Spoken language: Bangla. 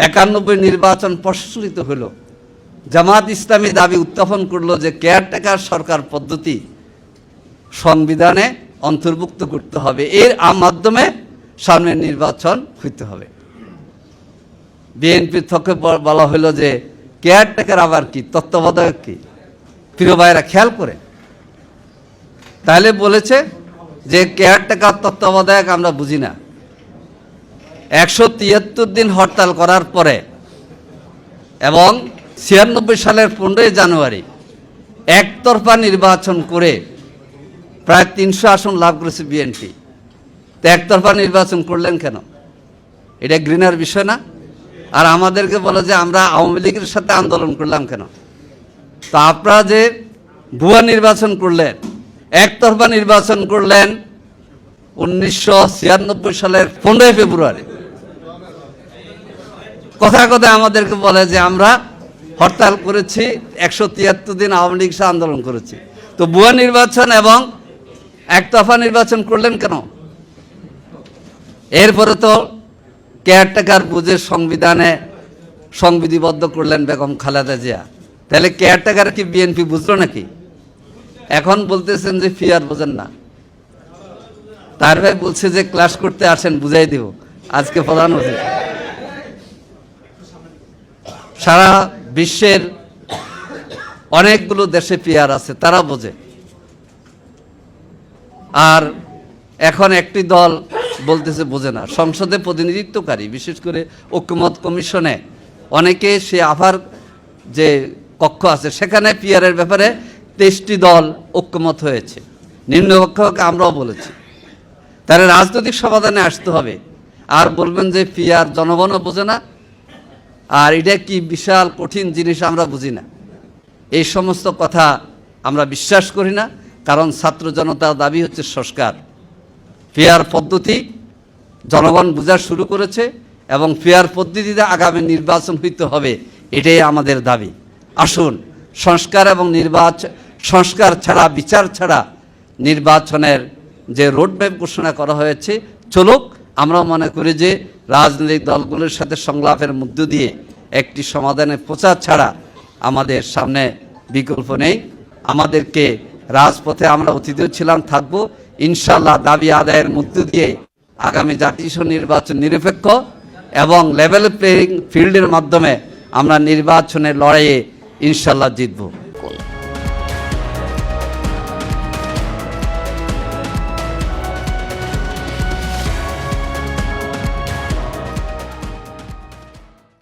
একানব্বই নির্বাচন প্রশ্নিত হলো। জামাত ইসলামী দাবি উত্থাপন করল যে কেয়ারটেকার সরকার পদ্ধতি সংবিধানে অন্তর্ভুক্ত করতে হবে। এর মাধ্যমে সামনের নির্বাচন হইতে হবে। বিএনপির ব- বলা হলো যে কেয়ারটেকার আবার কি? তত্ত্বাবধায়ক কি? প্রিয় ভাইরা খেয়াল করে। তাহলে বলেছে যে কেয়ারটেকার তত্ত্বাবধায়ক আমরা বুঝি না। একশো তিয়াত্তর দিন হরতাল করার পরে এবং ছিয়ানব্বই সালের পনেরোই জানুয়ারি একতরফা নির্বাচন করে প্রায় তিনশো আসন লাভ করেছে বিএনপি। তো একতরফা নির্বাচন করলেন কেন? এটা গ্রিনার বিষয় না? আর আমাদেরকে বলে যে আমরা আওয়ামী লীগের সাথে আন্দোলন করলাম কেন? তো আপনারা যে ভুয়া নির্বাচন করলেন, একতরফা নির্বাচন করলেন উনিশশো ছিয়ানব্বই সালের পনেরোই ফেব্রুয়ারি। কথা কথা আমাদেরকে বলে যে আমরা হরতাল করেছি, একশো তিয়াত্তর দিন আওয়ামী লীগ আন্দোলন করেছি। তো বুয়া নির্বাচন এবং একতফা নির্বাচন করলেন কেন? এরপরে তো কেয়ারটেকার বুঝে সংবিধানে সংবিধিবদ্ধ করলেন বেগম খালেদা জিয়া। তাহলে কেয়ারটেকার কি বিএনপি বুঝলো নাকি? এখন বলতেছেন যে ফিয়ার বোঝেন না। তার বলছে যে ক্লাস করতে আসেন, বুঝাই দিব। আজকে প্রধান অতিথি। সারা বিশ্বের অনেকগুলো দেশে পিয়ার আছে, তারা বোঝে। আর এখন একটি দল বলতেছে বোঝে না। সংসদে প্রতিনিধিত্বকারী, বিশেষ করে ঐক্যমত কমিশনে অনেকে সে আভার যে কক্ষ আছে, সেখানে পিয়ারের ব্যাপারে তেইশটি দল ঐক্যমত হয়েছে। নিম্নপক্ষকে আমরাও বলেছি। তাহলে রাজনৈতিক সমাধানে আসতে হবে। আর বলবেন যে পিয়ার জনগণও বোঝে না আর এটা কি বিশাল কঠিন জিনিস আমরা বুঝি না। এই সমস্ত কথা আমরা বিশ্বাস করি না, কারণ ছাত্র জনতার দাবি হচ্ছে সংস্কার। ফেয়ার পদ্ধতি জনগণ বোঝা শুরু করেছে এবং ফেয়ার পদ্ধতিতে আগামী নির্বাচন হইতে হবে, এটাই আমাদের দাবি। আসুন, সংস্কার এবং নির্বাচন সংস্কার ছাড়া, বিচার ছাড়া নির্বাচনের যে রোডম্যাপ ঘোষণা করা হয়েছে, চলুক আমরা মনে করি যে রাজনৈতিক দলগুলোর সাথে সংলাপের মধ্য দিয়ে একটি সমাধানে প্রচার ছাড়া আমাদের সামনে বিকল্প নেই। আমাদেরকে রাজপথে আমরা অতীতেও ছিলাম, থাকব। ইনশাল্লাহ দাবি আদায়ের মধ্য দিয়ে আগামী জাতীয় নির্বাচন নিরপেক্ষ এবং লেভেল প্লেয়িং ফিল্ডের মাধ্যমে আমরা নির্বাচনের লড়াইয়ে ইনশাল্লাহ জিতব।